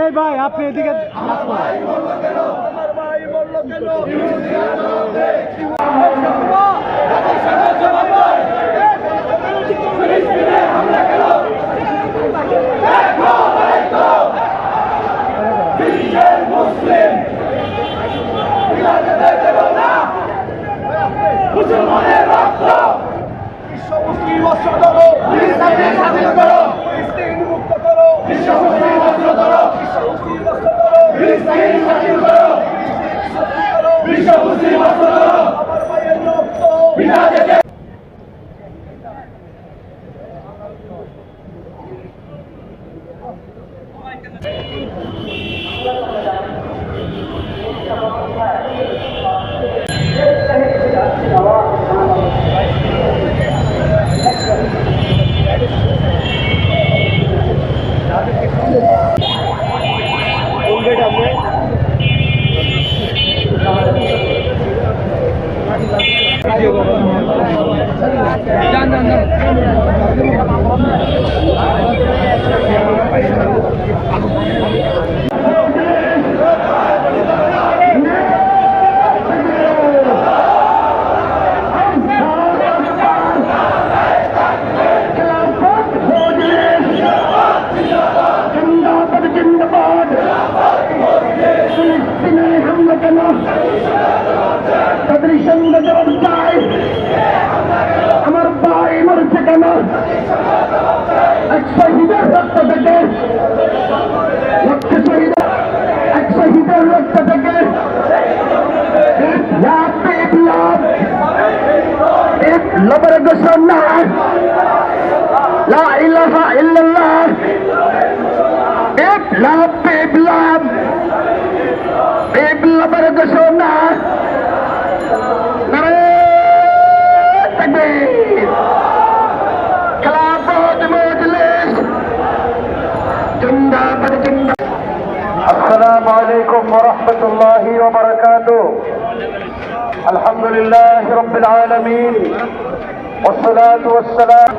এই ভাই আপনি এদিকে মুসলিম মুসলমানের রক্ত। বিশ্ব মুসলিম অস্ত্র করো স্বাধীন করো। তাদের সঙ্গে জবাব চাই আমার ভাই মরছে কেন? এক শহীদের রক্ত থেকে লক্ষ শহীদ, এক শহীদের রক্ত থেকে। বিপ্লব বিপ্লব বিপ্লবের السلام عليكم ورحمة الله وبركاته. الحمد لله رب العالمين والصلاة والسلام.